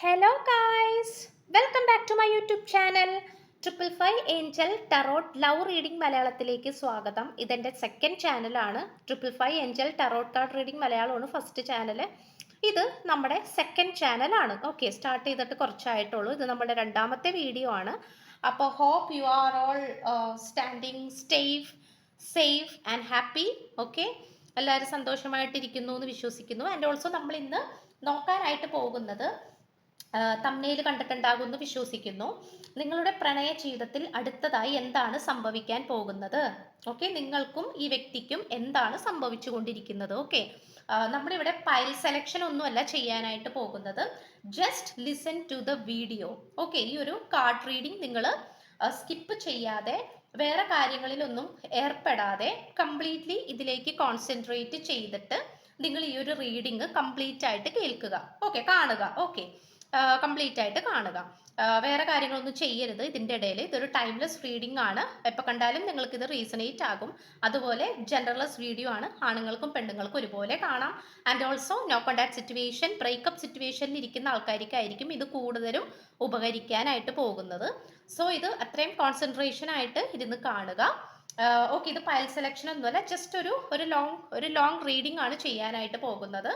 Hello guys welcome back to my YouTube channel triple five angel tarot love reading മലയാളത്തിലേക്ക് സ്വാഗതം. ഇതെന്റെ second ചാനലാണ് triple five angel tarot card reading മലയാളമാണ് first channel ഇത് നമ്മുടെ second ചാനലാണ് ഓക്കെ സ്റ്റാർട്ട് ചെയ്തിട്ട് കുറച്ചായിട്ടുള്ളൂ. ഇത് നമ്മുടെ രണ്ടാമത്തെ വീഡിയോ ആണ്. അപ്പോൾ hope you are all standing stay safe and happy okay എല്ലാവരും സന്തോഷമായിട്ടിരിക്കുന്നു എന്ന് വിശ്വസിക്കുന്നു. ആൻഡ് ഓൾസോ നമ്മൾ ഇന്ന് നോക്കാനായിട്ട് പോകുന്നത് തമ്മനയിൽ കണ്ടിട്ടുണ്ടാകുമെന്ന് വിശ്വസിക്കുന്നു. നിങ്ങളുടെ പ്രണയ ജീവിതത്തിൽ അടുത്തതായി എന്താണ് സംഭവിക്കാൻ പോകുന്നത്? ഓക്കെ നിങ്ങൾക്കും ഈ വ്യക്തിക്കും എന്താണ് സംഭവിച്ചു കൊണ്ടിരിക്കുന്നത് ഓക്കെ നമ്മളിവിടെ പൈൽ സെലക്ഷൻ ഒന്നുമല്ല ചെയ്യാനായിട്ട് പോകുന്നത്. Just listen to the video okay ഈ ഒരു കാർഡ് റീഡിംഗ് നിങ്ങൾ സ്കിപ്പ് ചെയ്യാതെ വേറെ കാര്യങ്ങളിലൊന്നും ഏർപ്പെടാതെ കംപ്ലീറ്റ്ലി ഇതിലേക്ക് കോൺസെൻട്രേറ്റ് ചെയ്തിട്ട് നിങ്ങൾ ഈ ഒരു റീഡിംഗ് കംപ്ലീറ്റ് ആയിട്ട് കേൾക്കുക. ഓക്കെ കാണുക. ഓക്കെ കംപ്ലീറ്റ് ആയിട്ട് കാണുക. വേറെ കാര്യങ്ങളൊന്നും ചെയ്യരുത്. ഇതിന്റെ ഇടയിൽ ഇതൊരു ടൈംലെസ് റീഡിംഗ് ആണ്. എപ്പോൾ കണ്ടാലും നിങ്ങൾക്ക് ഇത് റീസണേറ്റ് ആകും. അതുപോലെ ജനറലസ് വീഡിയോ ആണ്. ആണുങ്ങൾക്കും പെണ്ണുങ്ങൾക്കും ഒരുപോലെ കാണാം. And also no contact situation breakup സിറ്റുവേഷനിൽ ഇരിക്കുന്ന ആൾക്കാർക്കായിരിക്കും ഇത് കൂടുതലും ഉപകരിക്കാനായിട്ട് പോകുന്നത്. സോ ഇത് അത്രയും കോൺസെൻട്രേഷൻ ആയിട്ട് ഇരുന്ന് കാണുക. ഓക്കെ ഇത് ഫയൽ സെലക്ഷൻ ഒന്നുമല്ല. ജസ്റ്റ് ഒരു ഒരു ലോങ് ഒരു ലോങ് റീഡിംഗ് ആണ് ചെയ്യാനായിട്ട് പോകുന്നത്.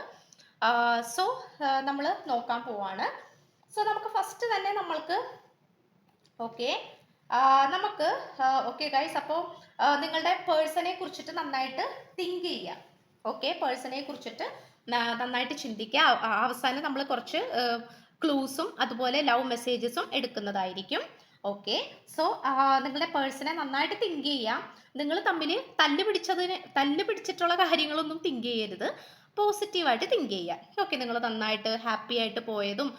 സോ നമ്മൾ നോക്കാൻ പോവാണ്. സോ നമുക്ക് ഫസ്റ്റ് തന്നെ നമ്മൾക്ക് ഓക്കെ നമുക്ക് ഓക്കെ ഗൈസ് അപ്പോൾ നിങ്ങളുടെ പേഴ്സണെ കുറിച്ചിട്ട് നന്നായിട്ട് തിങ്ക് ചെയ്യുക ഓക്കെ പേഴ്സണെ കുറിച്ചിട്ട് നന്നായിട്ട് ചിന്തിക്കുക. അവസാനം നമ്മൾ കുറച്ച് ക്ലൂസും അതുപോലെ ലവ് മെസ്സേജസും എടുക്കുന്നതായിരിക്കും. ഓക്കെ സോ നിങ്ങളുടെ പേഴ്സണെ നന്നായിട്ട് തിങ്ക് ചെയ്യുക നിങ്ങൾ തമ്മിൽ തല്ല് പിടിച്ചതിന് തല്ല് പിടിച്ചിട്ടുള്ള കാര്യങ്ങളൊന്നും തിങ്ക് ചെയ്യരുത്. പോസിറ്റീവായിട്ട് തിങ്ക് ചെയ്യുക. ഓക്കെ നിങ്ങൾ നന്നായിട്ട് ഹാപ്പി ആയിട്ട് പോയതും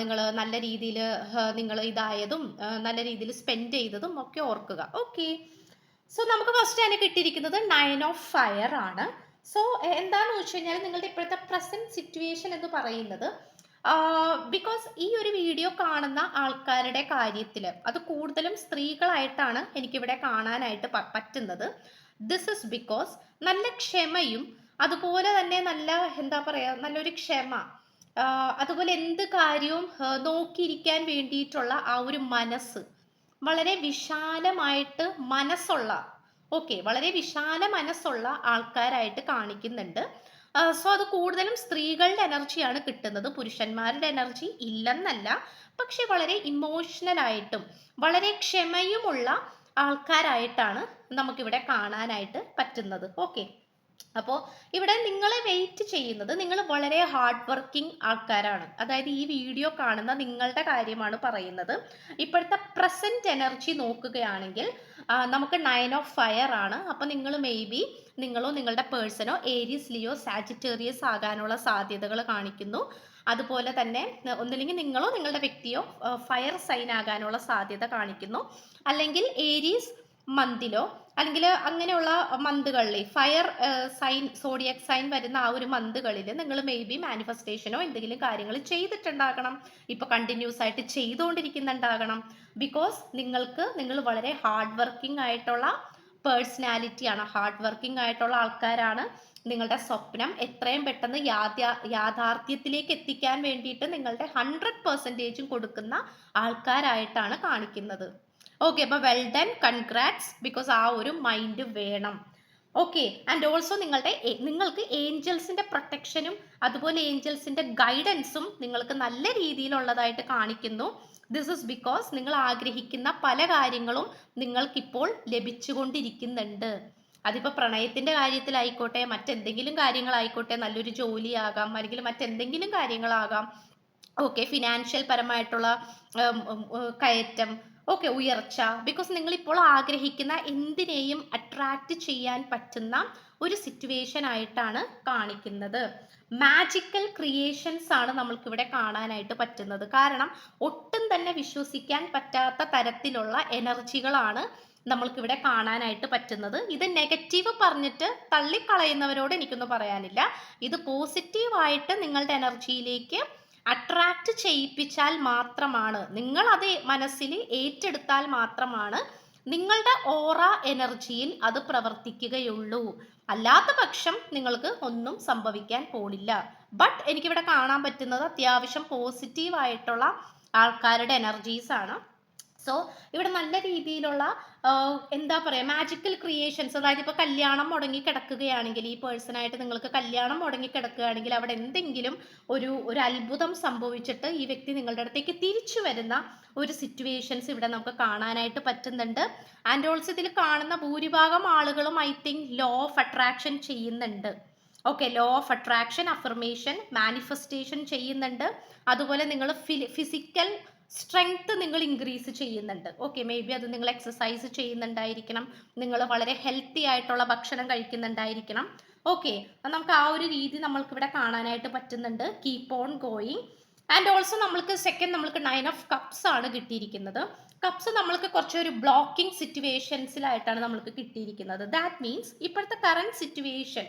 നിങ്ങൾ നല്ല രീതിയിൽ നിങ്ങൾ ഇതായതും നല്ല രീതിയിൽ സ്പെൻഡ് ചെയ്തതും ഒക്കെ ഓർക്കുക. ഓക്കെ സോ നമുക്ക് ഫസ്റ്റ് തന്നെ കിട്ടിയിരിക്കുന്നത് നയൻ ഓഫ് ഫയർ ആണ്. സോ എന്താണെന്ന് വെച്ച് കഴിഞ്ഞാൽ നിങ്ങളുടെ ഇപ്പോഴത്തെ പ്രസന്റ് സിറ്റുവേഷൻ എന്ന് പറയുന്നത് ബിക്കോസ് ഈ ഒരു വീഡിയോ കാണുന്ന ആൾക്കാരുടെ കാര്യത്തിൽ അത് കൂടുതലും സ്ത്രീകളായിട്ടാണ് എനിക്കിവിടെ കാണാനായിട്ട് പറ്റുന്നത്. ദിസ് ഇസ് ബിക്കോസ് നല്ല ക്ഷമയും അതുപോലെ തന്നെ നല്ല എന്താ പറയുക നല്ലൊരു ക്ഷമ. അതുപോലെ എന്ത് കാര്യവും നോക്കിയിരിക്കാൻ വേണ്ടിയിട്ടുള്ള ആ ഒരു മനസ്സ് വളരെ വിശാലമായിട്ട് മനസ്സുള്ള ഓക്കെ വളരെ വിശാല മനസ്സുള്ള ആൾക്കാരായിട്ട് കാണിക്കുന്നുണ്ട്. സോ അത് കൂടുതലും സ്ത്രീകളുടെ എനർജിയാണ് കിട്ടുന്നത്. പുരുഷന്മാരുടെ എനർജി ഇല്ലെന്നല്ല പക്ഷെ വളരെ ഇമോഷണൽ ആയിട്ടും വളരെ ക്ഷമയുമുള്ള ആൾക്കാരായിട്ടാണ് നമുക്കിവിടെ കാണാനായിട്ട് പറ്റുന്നത്. ഓക്കെ. അപ്പോൾ ഇവിടെ നിങ്ങൾ വെയിറ്റ് ചെയ്യുന്നത് നിങ്ങൾ വളരെ ഹാർഡ് വർക്കിംഗ് ആൾക്കാരാണ്. അതായത് ഈ വീഡിയോ കാണുന്ന നിങ്ങളുടെ കാര്യമാണ് പറയുന്നത്. ഇപ്പോഴത്തെ പ്രസന്റ് എനർജി നോക്കുകയാണെങ്കിൽ നമുക്ക് നയൻ ഓഫ് ഫയർ ആണ്. അപ്പോൾ നിങ്ങൾ മേ ബി നിങ്ങളോ നിങ്ങളുടെ പേഴ്സണോ ഏരിയസ് ലിയോ സാജിറ്റേറിയസ് ആകാനുള്ള സാധ്യതകൾ കാണിക്കുന്നു. അതുപോലെ തന്നെ ഒന്നില്ലെങ്കിൽ നിങ്ങളോ നിങ്ങളുടെ വ്യക്തിയോ ഫയർ സൈൻ ആകാനുള്ള സാധ്യത കാണിക്കുന്നു. അല്ലെങ്കിൽ ഏരീസ് മന്തിലോ അല്ലെങ്കിൽ അങ്ങനെയുള്ള മന്തുകളിൽ ഫയർ സൈൻ സോഡിയക് സൈൻ വരുന്ന ആ ഒരു മന്തുകളിൽ നിങ്ങൾ മേ ബി മാനിഫെസ്റ്റേഷനോ എന്തെങ്കിലും കാര്യങ്ങൾ ചെയ്തിട്ടുണ്ടാകണം. ഇപ്പൊ കണ്ടിന്യൂസ് ആയിട്ട് ചെയ്തുകൊണ്ടിരിക്കുന്നുണ്ടാകണം. ബിക്കോസ് നിങ്ങൾക്ക് നിങ്ങൾ വളരെ ഹാർഡ് വർക്കിംഗ് ആയിട്ടുള്ള പേഴ്സണാലിറ്റിയാണ് ഹാർഡ് വർക്കിംഗ് ആയിട്ടുള്ള ആൾക്കാരാണ്. നിങ്ങളുടെ സ്വപ്നം എത്രയും പെട്ടെന്ന് യാഥാ യാഥാർത്ഥ്യത്തിലേക്ക് എത്തിക്കാൻ വേണ്ടിയിട്ട് നിങ്ങളുടെ ഹൺഡ്രഡ് പെർസെന്റേജും കൊടുക്കുന്ന ആൾക്കാരായിട്ടാണ് കാണിക്കുന്നത്. ഓക്കെ അപ്പോൾ വെൽ ഡൺ കൺഗ്രാറ്റ്സ് ബിക്കോസ് ആ ഒരു മൈൻഡ് വേണം. ഓക്കെ ആൻഡ് ഓൾസോ നിങ്ങളുടെ നിങ്ങൾക്ക് ഏഞ്ചൽസിന്റെ പ്രൊട്ടക്ഷനും അതുപോലെ ഏഞ്ചൽസിന്റെ ഗൈഡൻസും നിങ്ങൾക്ക് നല്ല രീതിയിലുള്ളതായിട്ട് കാണിക്കുന്നു. ദിസ് ഇസ് ബിക്കോസ് നിങ്ങൾ ആഗ്രഹിക്കുന്ന പല കാര്യങ്ങളും നിങ്ങൾക്കിപ്പോൾ ലഭിച്ചുകൊണ്ടിരിക്കുന്നുണ്ട്. അതിപ്പോൾ പ്രണയത്തിന്റെ കാര്യത്തിലായിക്കോട്ടെ മറ്റെന്തെങ്കിലും കാര്യങ്ങളായിക്കോട്ടെ നല്ലൊരു ജോലിയാകാം അല്ലെങ്കിൽ മറ്റെന്തെങ്കിലും കാര്യങ്ങളാകാം. ഓക്കെ ഫിനാൻഷ്യൽ പരമായിട്ടുള്ള കയറ്റം ഓക്കെ ഉയർച്ച. ബിക്കോസ് നിങ്ങൾ ഇപ്പോൾ ആഗ്രഹിക്കുന്ന എന്തിനേയും അട്രാക്റ്റ് ചെയ്യാൻ പറ്റുന്ന ഒരു സിറ്റുവേഷൻ ആയിട്ടാണ് കാണിക്കുന്നത്. മാജിക്കൽ ക്രിയേഷൻസ് ആണ് നമ്മൾക്കിവിടെ കാണാനായിട്ട് പറ്റുന്നത്. കാരണം ഒട്ടും തന്നെ വിശ്വസിക്കാൻ പറ്റാത്ത തരത്തിലുള്ള എനർജികളാണ് നമ്മൾക്കിവിടെ കാണാനായിട്ട് പറ്റുന്നത്. ഇത് നെഗറ്റീവ് പറഞ്ഞിട്ട് തള്ളിക്കളയുന്നവരോട് എനിക്കൊന്നും പറയാനില്ല. ഇത് പോസിറ്റീവായിട്ട് നിങ്ങളുടെ എനർജിയിലേക്ക് അട്രാക്റ്റ് ചെയ്യിപ്പിച്ചാൽ മാത്രമാണ്. നിങ്ങൾ അത് മനസ്സിൽ ഏറ്റെടുത്താൽ മാത്രമാണ് നിങ്ങളുടെ ഓറ എനർജിയിൽ അത് പ്രവർത്തിക്കുകയുള്ളൂ. അല്ലാത്ത പക്ഷം നിങ്ങൾക്ക് ഒന്നും സംഭവിക്കാൻ പോണില്ല. ബട്ട് എനിക്കിവിടെ കാണാൻ പറ്റുന്നത് അത്യാവശ്യം പോസിറ്റീവ് ആയിട്ടുള്ള ആൾക്കാരുടെ എനർജീസ് ആണ്. സോ ഇവിടെ നല്ല രീതിയിലുള്ള എന്താ പറയുക മാജിക്കൽ ക്രിയേഷൻസ് അതായത് ഇപ്പോൾ കല്യാണം മുടങ്ങി കിടക്കുകയാണെങ്കിൽ ഈ പേഴ്സണായിട്ട് നിങ്ങൾക്ക് കല്യാണം മുടങ്ങി കിടക്കുകയാണെങ്കിൽ അവിടെ എന്തെങ്കിലും ഒരു ഒരു അത്ഭുതം സംഭവിച്ചിട്ട് ഈ വ്യക്തി നിങ്ങളുടെ അടുത്തേക്ക് തിരിച്ചു വരുന്ന ഒരു സിറ്റുവേഷൻസ് ഇവിടെ നമുക്ക് കാണാനായിട്ട് പറ്റുന്നുണ്ട്. ആൻഡ് ഓൾസോ ഇതിൽ കാണുന്ന ഭൂരിഭാഗം ആളുകളും I think law of attraction ചെയ്യുന്നുണ്ട്. Okay law of attraction affirmation manifestation ചെയ്യുന്നുണ്ട്. അതുപോലെ നിങ്ങൾ ഫിസിക്കൽ സ്ട്രെങ്ത് നിങ്ങൾ ഇൻക്രീസ് ചെയ്യുന്നുണ്ട്. ഓക്കെ മേ ബി അത് നിങ്ങൾ എക്സസൈസ് ചെയ്യുന്നുണ്ടായിരിക്കണം. നിങ്ങൾ വളരെ ഹെൽത്തി ആയിട്ടുള്ള ഭക്ഷണം കഴിക്കുന്നുണ്ടായിരിക്കണം. ഓക്കെ നമുക്ക് ആ ഒരു രീതി നമ്മൾക്ക് ഇവിടെ കാണാനായിട്ട് പറ്റുന്നുണ്ട്. Keep on going and also നമ്മൾക്ക് സെക്കൻഡ് നമ്മൾക്ക് നയൻ ഓഫ് കപ്സ് ആണ് കിട്ടിയിരിക്കുന്നത്. കപ്സ് നമ്മൾക്ക് കുറച്ചൊരു ബ്ലോക്കിംഗ് സിറ്റുവേഷൻസിലായിട്ടാണ് നമ്മൾക്ക് കിട്ടിയിരിക്കുന്നത്. ദാറ്റ് മീൻസ് ഇപ്പോഴത്തെ കറണ്ട് സിറ്റുവേഷൻ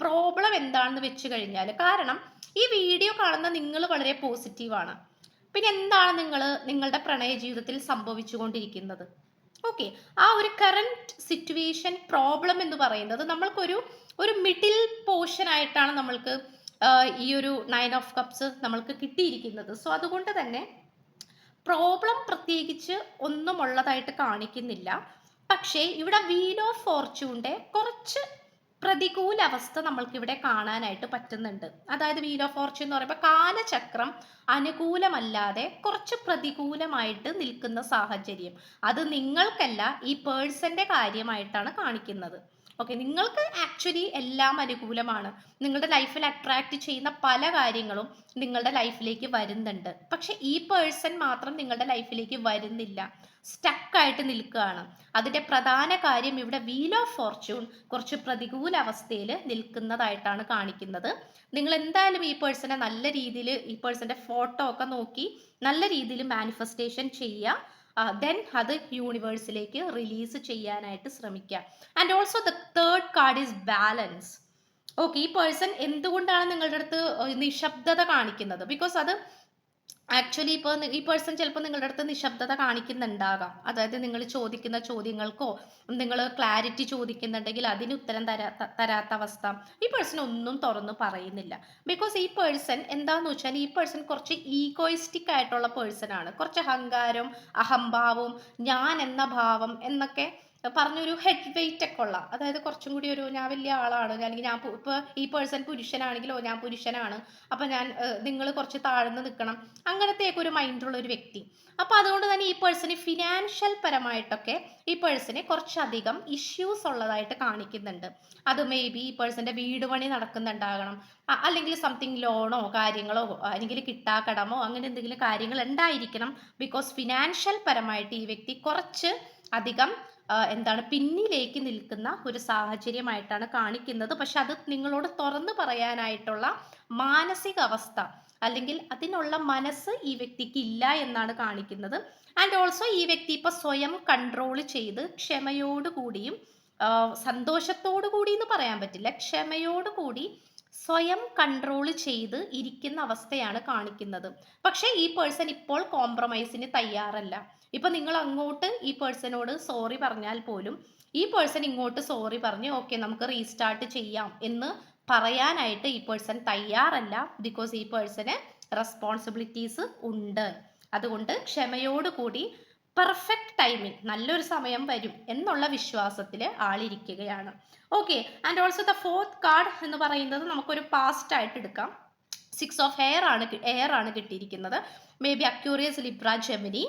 പ്രോബ്ലം എന്താണെന്ന് വെച്ച് കഴിഞ്ഞാൽ കാരണം ഈ വീഡിയോ കാണുന്ന നിങ്ങൾ വളരെ പോസിറ്റീവാണ് പിന്നെ എന്താണ് നിങ്ങൾ നിങ്ങളുടെ പ്രണയ ജീവിതത്തിൽ സംഭവിച്ചുകൊണ്ടിരിക്കുന്നത്? ഓക്കെ ആ ഒരു കറണ്ട് സിറ്റുവേഷൻ പ്രോബ്ലം എന്ന് പറയുന്നത് നമ്മൾക്കൊരു ഒരു മിഡിൽ പോർഷൻ ആയിട്ടാണ് നമ്മൾക്ക് ഈ ഒരു നയൻ ഓഫ് കപ്സ് നമ്മൾക്ക് കിട്ടിയിരിക്കുന്നത്. സോ അതുകൊണ്ട് തന്നെ പ്രോബ്ലം പ്രത്യേകിച്ച് ഒന്നും ഉള്ളതായിട്ട് കാണിക്കുന്നില്ല. പക്ഷേ ഇവിടെ വീൽ ഓഫ് ഫോർച്യൂണിന്റെ കുറച്ച് പ്രതികൂല അവസ്ഥ നമ്മൾക്ക് ഇവിടെ കാണാനായിട്ട് പറ്റുന്നുണ്ട്. അതായത് വീൽ ഓഫ് ഫോർച്യൂൺ എന്ന് പറയുമ്പോൾ കാലചക്രം അനുകൂലമല്ലാതെ കുറച്ച് പ്രതികൂലമായിട്ട് നിൽക്കുന്ന സാഹചര്യം. അത് നിങ്ങൾക്കല്ല ഈ പേഴ്സന്റെ കാര്യമായിട്ടാണ് കാണിക്കുന്നത്. ഓക്കെ നിങ്ങൾക്ക് ആക്ച്വലി എല്ലാം അനുകൂലമാണ്. നിങ്ങളുടെ ലൈഫിൽ അട്രാക്റ്റ് ചെയ്യുന്ന പല കാര്യങ്ങളും നിങ്ങളുടെ ലൈഫിലേക്ക് വരുന്നുണ്ട്. പക്ഷെ ഈ പേഴ്സൺ മാത്രം നിങ്ങളുടെ ലൈഫിലേക്ക് വരുന്നില്ല. സ്റ്റക്കായിട്ട് നിൽക്കുകയാണ്. അതിന്റെ പ്രധാന കാര്യം ഇവിടെ വീൽ ഓഫ് ഫോർച്യൂൺ കുറച്ച് പ്രതികൂല അവസ്ഥയിൽ നിൽക്കുന്നതായിട്ടാണ് കാണിക്കുന്നത്. നിങ്ങൾ എന്തായാലും ഈ പേഴ്സണെ നല്ല രീതിയിൽ ഈ പേഴ്സന്റെ ഫോട്ടോ ഒക്കെ നോക്കി നല്ല രീതിയിൽ മാനിഫെസ്റ്റേഷൻ ചെയ്യുക. ദെൻ അത് യൂണിവേഴ്സിലേക്ക് റിലീസ് ചെയ്യാനായിട്ട് ശ്രമിക്കുക. And also the third card is balance okay ഈ പേഴ്സൺ എന്തുകൊണ്ടാണ് നിങ്ങളുടെ അടുത്ത് നിശബ്ദത കാണിക്കുന്നത്? ബിക്കോസ് അത് ആക്ച്വലി ഇപ്പോൾ ഈ പേഴ്സൺ ചിലപ്പോൾ നിങ്ങളുടെ അടുത്ത് നിശബ്ദത കാണിക്കുന്നുണ്ടാകാം. അതായത് നിങ്ങൾ ചോദിക്കുന്ന ചോദ്യങ്ങൾക്കോ നിങ്ങൾ ക്ലാരിറ്റി ചോദിക്കുന്നുണ്ടെങ്കിൽ അതിന് ഉത്തരം തരാ തരാത്ത അവസ്ഥ ഈ പേഴ്സൺ ഒന്നും തുറന്നു പറയുന്നില്ല. ബിക്കോസ് ഈ പേഴ്സൺ എന്താന്ന് വെച്ചാൽ ഈ പേഴ്സൺ കുറച്ച് ഈഗോയിസ്റ്റിക് ആയിട്ടുള്ള പേഴ്സൺ ആണ്. കുറച്ച് അഹങ്കാരം അഹംഭാവവും ഞാൻ എന്ന ഭാവം എന്നൊക്കെ പറഞ്ഞൊരു ഹെഡ് വെയിറ്റ് ഒക്കെ ഉള്ള അതായത് കുറച്ചും കൂടി ഒരു ഞാൻ വലിയ ആളാണ് അല്ലെങ്കിൽ ഞാൻ ഇപ്പൊ ഈ പേഴ്സൺ പുരുഷനാണെങ്കിലോ ഞാൻ പുരുഷനാണ് അപ്പൊ ഞാൻ നിങ്ങൾ കുറച്ച് താഴ്ന്ന് നിൽക്കണം അങ്ങനത്തെയൊക്കെ ഒരു മൈൻഡുള്ള ഒരു വ്യക്തി. അപ്പൊ അതുകൊണ്ട് തന്നെ ഈ പേഴ്സണ് ഫിനാൻഷ്യൽ പരമായിട്ടൊക്കെ ഈ പേഴ്സണെ കുറച്ചധികം ഇഷ്യൂസ് ഉള്ളതായിട്ട് കാണിക്കുന്നുണ്ട്. അത് മേ ബി ഈ പേഴ്സന്റെ വീട് പണി നടക്കുന്നുണ്ടാകണം അല്ലെങ്കിൽ സംതിങ് ലോണോ കാര്യങ്ങളോ അല്ലെങ്കിൽ കിട്ടാ കടമോ അങ്ങനെ എന്തെങ്കിലും കാര്യങ്ങൾ ഉണ്ടായിരിക്കണം ബിക്കോസ് ഫിനാൻഷ്യൽ പരമായിട്ട് ഈ വ്യക്തി കുറച്ച് അധികം എന്താണ് പിന്നിലേക്ക് നിൽക്കുന്ന ഒരു സാഹചര്യമായിട്ടാണ് കാണിക്കുന്നത്. പക്ഷെ അത് നിങ്ങളോട് തുറന്നു പറയാനായിട്ടുള്ള മാനസികാവസ്ഥ അല്ലെങ്കിൽ അതിനുള്ള മനസ്സ് ഈ വ്യക്തിക്ക് ഇല്ല എന്നാണ് കാണിക്കുന്നത്. ആൻഡ് ഓൾസോ ഈ വ്യക്തി ഇപ്പൊ സ്വയം കൺട്രോൾ ചെയ്ത് ക്ഷമയോടുകൂടിയും സന്തോഷത്തോടു കൂടി എന്ന് പറയാൻ പറ്റില്ല. ക്ഷമയോടുകൂടി സ്വയം കൺട്രോൾ ചെയ്ത് ഇരിക്കുന്ന അവസ്ഥയാണ് കാണിക്കുന്നത്. പക്ഷേ ഈ പേഴ്സൺ ഇപ്പോൾ കോംപ്രമൈസിന് തയ്യാറല്ല. ഇപ്പൊ നിങ്ങൾ അങ്ങോട്ട് ഈ പേഴ്സണോട് സോറി പറഞ്ഞാൽ പോലും ഈ പേഴ്സൺ ഇങ്ങോട്ട് സോറി പറഞ്ഞ് ഓക്കെ നമുക്ക് റീസ്റ്റാർട്ട് ചെയ്യാം എന്ന് പറയാനായിട്ട് ഈ പേഴ്സൺ തയ്യാറല്ല ബിക്കോസ് ഈ പേഴ്സണ് റെസ്പോൺസിബിലിറ്റീസ് ഉണ്ട്. അതുകൊണ്ട് ക്ഷമയോടുകൂടി പെർഫെക്റ്റ് ടൈമിൽ നല്ലൊരു സമയം വരും എന്നുള്ള വിശ്വാസത്തിൽ ആളിരിക്കുകയാണ്. Okay and also the fourth card എന്ന് പറയുന്നത് നമുക്കൊരു പാസ്റ്റ് ആയിട്ട് എടുക്കാം. സിക്സ് ഓഫ് എയർ ആണ് എയർ ആണ് കിട്ടിയിരിക്കുന്നത്. Maybe Aquarius Libra Gemini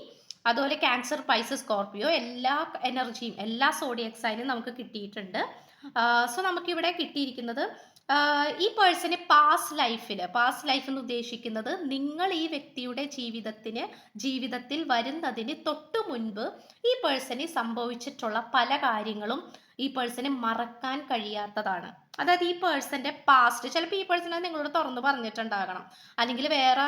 അതുപോലെ ക്യാൻസർ പൈസ സ്കോർപ്പിയോ എല്ലാ എനർജിയും എല്ലാ സോഡിയക്സൈനും നമുക്ക് കിട്ടിയിട്ടുണ്ട്. സോ നമുക്കിവിടെ കിട്ടിയിരിക്കുന്നത് ഈ പേഴ്സണെ പാസ്റ്റ് ലൈഫിൽ പാസ്റ്റ് ലൈഫ് എന്ന് ഉദ്ദേശിക്കുന്നത് നിങ്ങൾ ഈ വ്യക്തിയുടെ ജീവിതത്തിന് ജീവിതത്തിൽ വരുന്നതിന് തൊട്ടു മുൻപ് ഈ പേഴ്സന് സംഭവിച്ചിട്ടുള്ള പല കാര്യങ്ങളും ഈ പേഴ്സണെ മറക്കാൻ കഴിയാത്തതാണ്. അതായത് ഈ പേഴ്സന്റെ പാസ്റ്റ് ചിലപ്പോൾ ഈ പേഴ്സൺ നിങ്ങളോട് തുറന്നു പറഞ്ഞിട്ടുണ്ടാകണം. അല്ലെങ്കിൽ വേറെ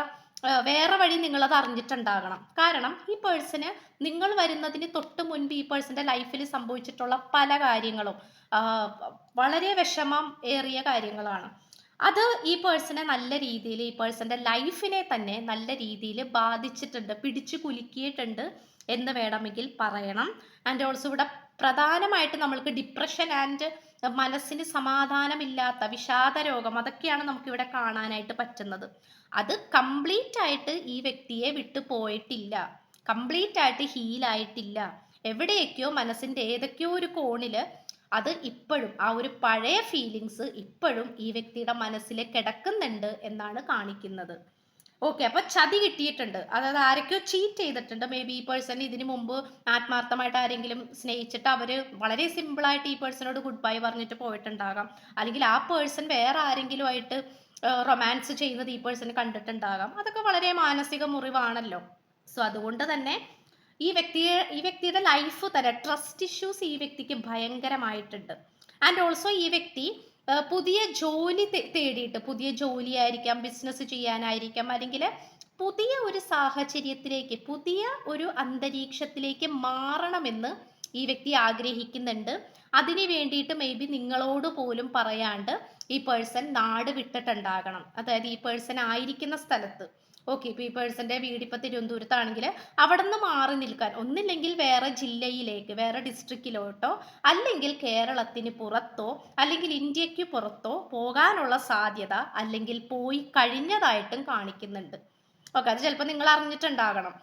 വേറെ വഴി നിങ്ങളത് അറിഞ്ഞിട്ടുണ്ടാകണം. കാരണം ഈ പേഴ്സന് നിങ്ങൾ വരുന്നതിന് തൊട്ട് മുൻപ് ഈ പേഴ്സന്റെ ലൈഫിൽ സംഭവിച്ചിട്ടുള്ള പല കാര്യങ്ങളും വളരെ വിഷമം ഏറിയ കാര്യങ്ങളാണ്. അത് ഈ പേഴ്സണെ നല്ല രീതിയിൽ ഈ പേഴ്സന്റെ ലൈഫിനെ തന്നെ നല്ല രീതിയിൽ ബാധിച്ചിട്ടുണ്ട് പിടിച്ചു കുലുക്കിയിട്ടുണ്ട് എന്ന് വേണമെങ്കിൽ പറയണം. ആൻഡ് ഓൾസോ ഇവിടെ പ്രധാനമായിട്ട് നമ്മൾക്ക് ഡിപ്രഷൻ ആൻഡ് മനസ്സിന് സമാധാനമില്ലാത്ത വിഷാദ രോഗം അതൊക്കെയാണ് നമുക്കിവിടെ കാണാനായിട്ട് പറ്റുന്നത്. അത് കംപ്ലീറ്റ് ആയിട്ട് ഈ വ്യക്തിയെ വിട്ടു പോയിട്ടില്ല. കംപ്ലീറ്റ് ആയിട്ട് ഹീലായിട്ടില്ല എവിടെയൊക്കെയോ മനസ്സിന്റെ ഏതൊക്കെയോ ഒരു കോണിൽ അത് ഇപ്പോഴും ആ ഒരു പഴയ ഫീലിങ്സ് ഇപ്പോഴും ഈ വ്യക്തിയുടെ മനസ്സിൽ കിടക്കുന്നുണ്ട് എന്നാണ് കാണിക്കുന്നത്. ഓക്കെ അപ്പൊ ചതി കിട്ടിയിട്ടുണ്ട്. അതായത് ആരൊക്കെയോ ചീറ്റ് ചെയ്തിട്ടുണ്ട്. മേ ബി ഈ പേഴ്സൺ ഇതിനു മുമ്പ് ആത്മാർത്ഥമായിട്ട് ആരെങ്കിലും സ്നേഹിച്ചിട്ട് അവർ വളരെ സിമ്പിൾ ആയിട്ട് ഈ പേഴ്സണോട് ഗുഡ് ബൈ പറഞ്ഞിട്ട് പോയിട്ടുണ്ടാകാം. അല്ലെങ്കിൽ ആ പേഴ്സൺ വേറെ ആരെങ്കിലും ആയിട്ട് റൊമാൻസ് ചെയ്യുന്നത് ഈ പേഴ്സൺ കണ്ടിട്ടുണ്ടാകാം. അതൊക്കെ വളരെ മാനസിക മുറിവാണല്ലോ. സോ അതുകൊണ്ട് തന്നെ ഈ വ്യക്തിയെ ഈ വ്യക്തിയുടെ ലൈഫ് തന്നെ ട്രസ്റ്റ് ഇഷ്യൂസ് ഈ വ്യക്തിക്ക് ഭയങ്കരമായിട്ടുണ്ട്. ആൻഡ് ഓൾസോ ഈ വ്യക്തി പുതിയ ജോലി തേടിയിട്ട് പുതിയ ജോലിയായിരിക്കാം ബിസിനസ് ചെയ്യാനായിരിക്കാം അല്ലെങ്കിൽ പുതിയ ഒരു സാഹചര്യത്തിലേക്ക് പുതിയ ഒരു അന്തരീക്ഷത്തിലേക്ക് മാറണമെന്ന് ഈ വ്യക്തി ആഗ്രഹിക്കുന്നുണ്ട്. അതിന് വേണ്ടിയിട്ട് മേ ബി നിങ്ങളോട് പോലും പറയാണ്ട് ഈ പേഴ്സൺ നാട് വിട്ടിട്ടുണ്ടാകണം. അതായത് ഈ പേഴ്സൺ ആയിരിക്കുന്ന സ്ഥലത്ത്. ഓക്കെ ഇപ്പോൾ ഈ പേഴ്സന്റെ വീട് ഇപ്പോൾ തിരുവനന്തപുരത്താണെങ്കിൽ അവിടെ നിന്ന് മാറി നിൽക്കാൻ ഒന്നില്ലെങ്കിൽ വേറെ ജില്ലയിലേക്ക് വേറെ ഡിസ്ട്രിക്റ്റിലോട്ടോ അല്ലെങ്കിൽ കേരളത്തിന് പുറത്തോ അല്ലെങ്കിൽ ഇന്ത്യയ്ക്ക് പുറത്തോ പോകാനുള്ള സാധ്യത അല്ലെങ്കിൽ പോയി കഴിഞ്ഞതായിട്ടും കാണിക്കുന്നുണ്ട്. ഓക്കെ അത് ചിലപ്പോൾ നിങ്ങൾ അറിഞ്ഞിട്ടുണ്ടാകണം.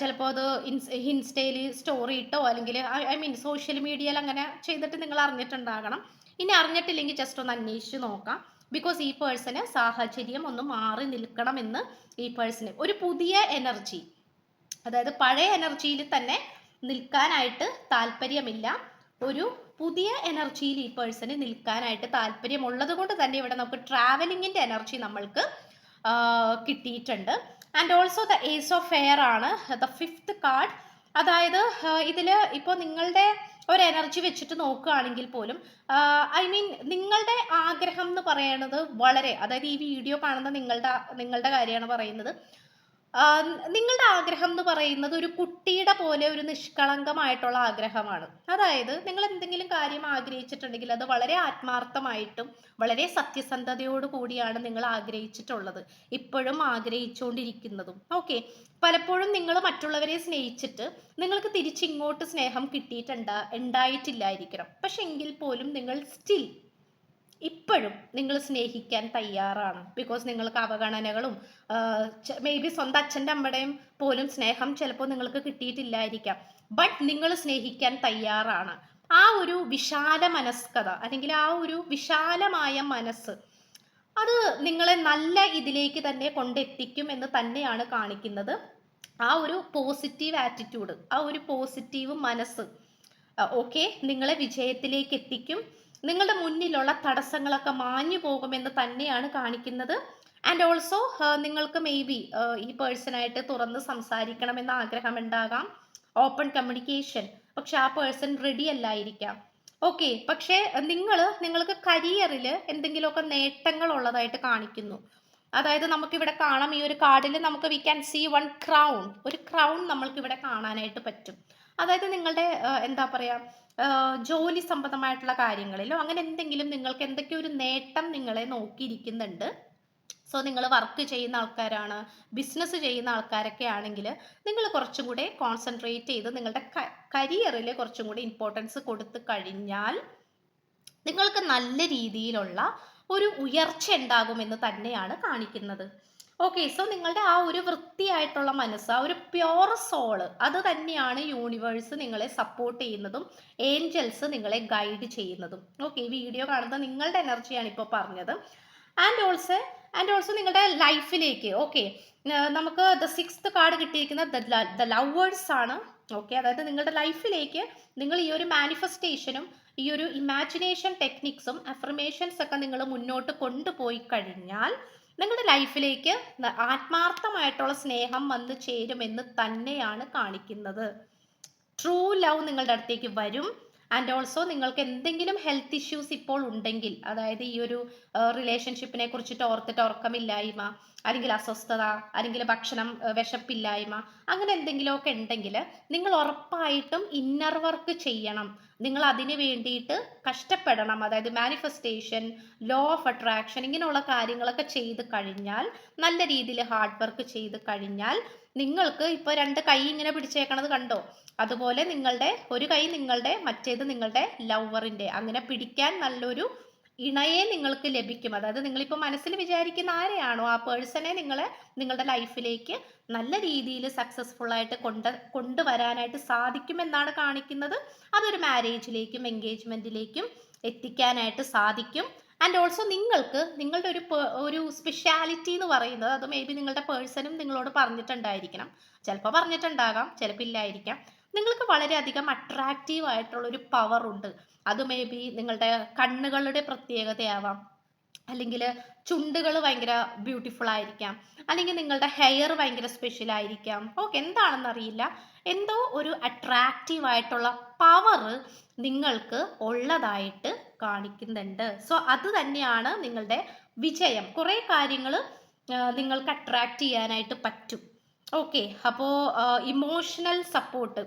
ചിലപ്പോൾ അത് ഇൻസ് ഇൻസ്റ്റയിൽ സ്റ്റോറി ഇട്ടോ അല്ലെങ്കിൽ ഐ മീൻ സോഷ്യൽ മീഡിയയിൽ അങ്ങനെ ചെയ്തിട്ട് നിങ്ങൾ അറിഞ്ഞിട്ടുണ്ടാകണം. ഇനി അറിഞ്ഞിട്ടില്ലെങ്കിൽ ജസ്റ്റ് ഒന്ന് അന്വേഷിച്ച് നോക്കാം. ബിക്കോസ് ഈ പേഴ്സന് സാഹചര്യം ഒന്ന് മാറി നിൽക്കണമെന്ന് ഈ പേഴ്സന് ഒരു പുതിയ എനർജി അതായത് പഴയ എനർജിയിൽ തന്നെ നിൽക്കാനായിട്ട് താല്പര്യമില്ല. ഒരു പുതിയ എനർജിയിൽ ഈ പേഴ്സന് നിൽക്കാനായിട്ട് താല്പര്യമുള്ളത് കൊണ്ട് തന്നെ ഇവിടെ നമുക്ക് ട്രാവലിങ്ങിന്റെ എനർജി നമ്മൾക്ക് കിട്ടിയിട്ടുണ്ട്. And also the ace of fire ആണ് ദ ഫിഫ്ത്ത് കാർഡ് അതായത് ഇതിൽ ഇപ്പോൾ നിങ്ങളുടെ ഒരു എനർജി വെച്ചിട്ട് നോക്കുകയാണെങ്കിൽ പോലും ഐ മീൻ നിങ്ങളുടെ ആഗ്രഹം എന്ന് പറയുന്നത് വളരെ അതായത് ഈ വീഡിയോ കാണുന്ന നിങ്ങളുടെ നിങ്ങളുടെ കാര്യമാണ് പറയുന്നത്. നിങ്ങളുടെ ആഗ്രഹം എന്ന് പറയുന്നത് ഒരു കുട്ടിയുടെ പോലെ ഒരു നിഷ്കളങ്കമായിട്ടുള്ള ആഗ്രഹമാണ്. അതായത് നിങ്ങൾ എന്തെങ്കിലും കാര്യം ആഗ്രഹിച്ചിട്ടുണ്ടെങ്കിൽ അത് വളരെ ആത്മാർത്ഥമായിട്ടും വളരെ സത്യസന്ധതയോടു കൂടിയാണ് നിങ്ങൾ ആഗ്രഹിച്ചിട്ടുള്ളത് ഇപ്പോഴും ആഗ്രഹിച്ചുകൊണ്ടിരിക്കുന്നതും. ഓക്കെ പലപ്പോഴും നിങ്ങൾ മറ്റുള്ളവരെ സ്നേഹിച്ചിട്ട് നിങ്ങൾക്ക് തിരിച്ചിങ്ങോട്ട് സ്നേഹം കിട്ടിയിട്ടുണ്ടാ ഉണ്ടായിട്ടില്ലായിരിക്കണം. പക്ഷെ എങ്കിൽ പോലും നിങ്ങൾ സ്റ്റിൽ ഇപ്പോഴും നിങ്ങൾ സ്നേഹിക്കാൻ തയ്യാറാണ്. ബിക്കോസ് നിങ്ങൾക്ക് അവഗണനകളും മേ ബി സ്വന്തം അച്ഛന്റെ അമ്മയുടെയും പോലും സ്നേഹം ചിലപ്പോൾ നിങ്ങൾക്ക് കിട്ടിയിട്ടില്ലായിരിക്കാം. ബട്ട് നിങ്ങൾ സ്നേഹിക്കാൻ തയ്യാറാണ്. ആ ഒരു വിശാല മനസ്കത അല്ലെങ്കിൽ ആ ഒരു വിശാലമായ മനസ്സ് അത് നിങ്ങളെ നല്ല ഇതിലേക്ക് തന്നെ കൊണ്ടെത്തിക്കും എന്ന് തന്നെയാണ് കാണിക്കുന്നത്. ആ ഒരു പോസിറ്റീവ് ആറ്റിറ്റ്യൂഡ് ആ ഒരു പോസിറ്റീവ് മനസ്സ് ഓക്കെ നിങ്ങളെ വിജയത്തിലേക്ക് എത്തിക്കും. നിങ്ങളുടെ മുന്നിലുള്ള തടസ്സങ്ങളൊക്കെ മാഞ്ഞു പോകുമെന്ന് തന്നെയാണ് കാണിക്കുന്നത്. ആൻഡ് ഓൾസോ നിങ്ങൾക്ക് മേ ബി ഈ പേഴ്സണായിട്ട് തുറന്ന് സംസാരിക്കണമെന്ന ആഗ്രഹം ഉണ്ടാകാം ഓപ്പൺ കമ്മ്യൂണിക്കേഷൻ പക്ഷെ ആ പേഴ്സൺ റെഡി അല്ലായിരിക്കാം. ഓക്കെ പക്ഷേ നിങ്ങൾ നിങ്ങൾക്ക് കരിയറിൽ എന്തെങ്കിലുമൊക്കെ നേട്ടങ്ങൾ ഉള്ളതായിട്ട് കാണിക്കുന്നു. അതായത് നമുക്കിവിടെ കാണാം ഈ ഒരു കാർഡിൽ നമുക്ക് we can see one crown ഒരു ക്രൗൺ നമ്മൾക്ക് ഇവിടെ കാണാനായിട്ട് പറ്റും. അതായത് നിങ്ങളുടെ എന്താ പറയുക ജോലി സംബന്ധമായിട്ടുള്ള കാര്യങ്ങളിലോ അങ്ങനെ എന്തെങ്കിലും നിങ്ങൾക്ക് എന്തൊക്കെ ഒരു നേട്ടം നിങ്ങളെ നോക്കിയിരിക്കുന്നുണ്ട്? സോ നിങ്ങൾ വർക്ക് ചെയ്യുന്ന ആൾക്കാരാണ് ബിസിനസ് ചെയ്യുന്ന ആൾക്കാരൊക്കെ ആണെങ്കിൽ നിങ്ങൾ കുറച്ചും കൂടെ കോൺസെൻട്രേറ്റ് ചെയ്ത് നിങ്ങളുടെ കരിയറിൽ കുറച്ചും കൂടി ഇമ്പോർട്ടൻസ് കൊടുത്തു കഴിഞ്ഞാൽ നിങ്ങൾക്ക് നല്ല രീതിയിലുള്ള ഒരു ഉയർച്ച ഉണ്ടാകുമെന്ന് തന്നെയാണ് കാണിക്കുന്നത്. ഓക്കെ സോ നിങ്ങളുടെ ആ ഒരു വൃത്തിയായിട്ടുള്ള മനസ്സ് ആ ഒരു പ്യോർ സോൾ അത് തന്നെയാണ് യൂണിവേഴ്സ് നിങ്ങളെ സപ്പോർട്ട് ചെയ്യുന്നതും ഏഞ്ചൽസ് നിങ്ങളെ ഗൈഡ് ചെയ്യുന്നതും. ഓക്കെ വീഡിയോ കാണുന്ന നിങ്ങളുടെ എനർജിയാണ് ഇപ്പോൾ പറഞ്ഞത്. ആൻഡ് ഓൾസോ ആൻഡ് ഓൾസോ നിങ്ങളുടെ ലൈഫിലേക്ക് ഓക്കെ നമുക്ക് ദ സിക്സ്ത് കാർഡ് കിട്ടിയിരിക്കുന്ന ദ ലവേഴ്സ് ആണ് ഓക്കെ അതായത് നിങ്ങളുടെ ലൈഫിലേക്ക് നിങ്ങൾ ഈ ഒരു മാനിഫെസ്റ്റേഷനും ഈ ഒരു ഇമാജിനേഷൻ ടെക്നിക്സും അഫർമേഷൻസ് ഒക്കെ നിങ്ങൾ മുന്നോട്ട് കൊണ്ടുപോയി കഴിഞ്ഞാൽ നിങ്ങളുടെ ലൈഫിലേക്ക് ആത്മാർത്ഥമായിട്ടുള്ള സ്നേഹം വന്നു ചേരുമെന്ന് തന്നെയാണ് കാണിക്കുന്നത്. ട്രൂ ലവ് നിങ്ങളുടെ അടുത്തേക്ക് വരും. ആൻഡ് ഓൾസോ നിങ്ങൾക്ക് എന്തെങ്കിലും ഹെൽത്ത് ഇഷ്യൂസ് ഇപ്പോൾ ഉണ്ടെങ്കിൽ അതായത് ഈ ഒരു റിലേഷൻഷിപ്പിനെ കുറിച്ചിട്ട് ഓർത്തിട്ട് ഉറക്കമില്ലായ്മ അല്ലെങ്കിൽ അസ്വസ്ഥത അല്ലെങ്കിൽ ഭക്ഷണം വിശപ്പില്ലായ്മ അങ്ങനെ എന്തെങ്കിലുമൊക്കെ ഉണ്ടെങ്കിൽ നിങ്ങൾ ഉറപ്പായിട്ടും ഇന്നർ വർക്ക് ചെയ്യണം. നിങ്ങൾ അതിന് വേണ്ടിയിട്ട് കഷ്ടപ്പെടണം. അതായത് മാനിഫെസ്റ്റേഷൻ ലോ ഓഫ് അട്രാക്ഷൻ ഇങ്ങനെയുള്ള കാര്യങ്ങളൊക്കെ ചെയ്ത് കഴിഞ്ഞാൽ നല്ല രീതിയിൽ ഹാർഡ് വർക്ക് ചെയ്ത് കഴിഞ്ഞാൽ നിങ്ങൾക്ക് ഇപ്പോൾ രണ്ട് കൈ ഇങ്ങനെ പിടിച്ചേക്കണത് കണ്ടോ? അതുപോലെ നിങ്ങളുടെ ഒരു കൈ നിങ്ങളുടെ മറ്റേത് നിങ്ങളുടെ ലവറിന്റെ അങ്ങനെ പിടിക്കാൻ നല്ലൊരു ഇണയെ നിങ്ങൾക്ക് ലഭിക്കും. അതായത് നിങ്ങളിപ്പോൾ മനസ്സിൽ വിചാരിക്കുന്ന ആരെയാണോ ആ പേഴ്സണെ നിങ്ങളെ നിങ്ങളുടെ ലൈഫിലേക്ക് നല്ല രീതിയിൽ സക്സസ്ഫുൾ ആയിട്ട് കൊണ്ട് കൊണ്ടുവരാനായിട്ട് സാധിക്കുമെന്നാണ് കാണിക്കുന്നത്. അതൊരു മാരേജിലേക്കും എൻഗേജ്മെന്റിലേക്കും എത്തിക്കാനായിട്ട് സാധിക്കും. ആൻഡ് ഓൾസോ നിങ്ങൾക്ക് നിങ്ങളുടെ ഒരു ഒരു സ്പെഷ്യാലിറ്റി എന്ന് പറയുന്നത് അത് മേ ബി നിങ്ങളുടെ പേഴ്സണും നിങ്ങളോട് പറഞ്ഞിട്ടുണ്ടായിരിക്കണം. ചിലപ്പോൾ പറഞ്ഞിട്ടുണ്ടാകാം ചിലപ്പോൾ ഇല്ലായിരിക്കാം. നിങ്ങൾക്ക് വളരെയധികം അട്രാക്റ്റീവ് ആയിട്ടുള്ള ഒരു പവർ ഉണ്ട്. അത് മേ ബി നിങ്ങളുടെ കണ്ണുകളുടെ പ്രത്യേകതയാവാം. അല്ലെങ്കിൽ ചുണ്ടുകൾ ഭയങ്കര ബ്യൂട്ടിഫുൾ ആയിരിക്കാം. അല്ലെങ്കിൽ നിങ്ങളുടെ ഹെയർ ഭയങ്കര സ്പെഷ്യൽ ആയിരിക്കാം. ഓക്കെ എന്താണെന്ന് അറിയില്ല എന്തോ ഒരു അട്രാക്റ്റീവ് ആയിട്ടുള്ള പവർ നിങ്ങൾക്ക് ഉള്ളതായിട്ട് കാണിക്കുന്നുണ്ട്. സോ അത് തന്നെയാണ് നിങ്ങളുടെ വിജയം. കുറേ കാര്യങ്ങൾ നിങ്ങൾക്ക് അട്രാക്റ്റ് ചെയ്യാനായിട്ട് പറ്റും. ഓക്കെ അപ്പോൾ emotional support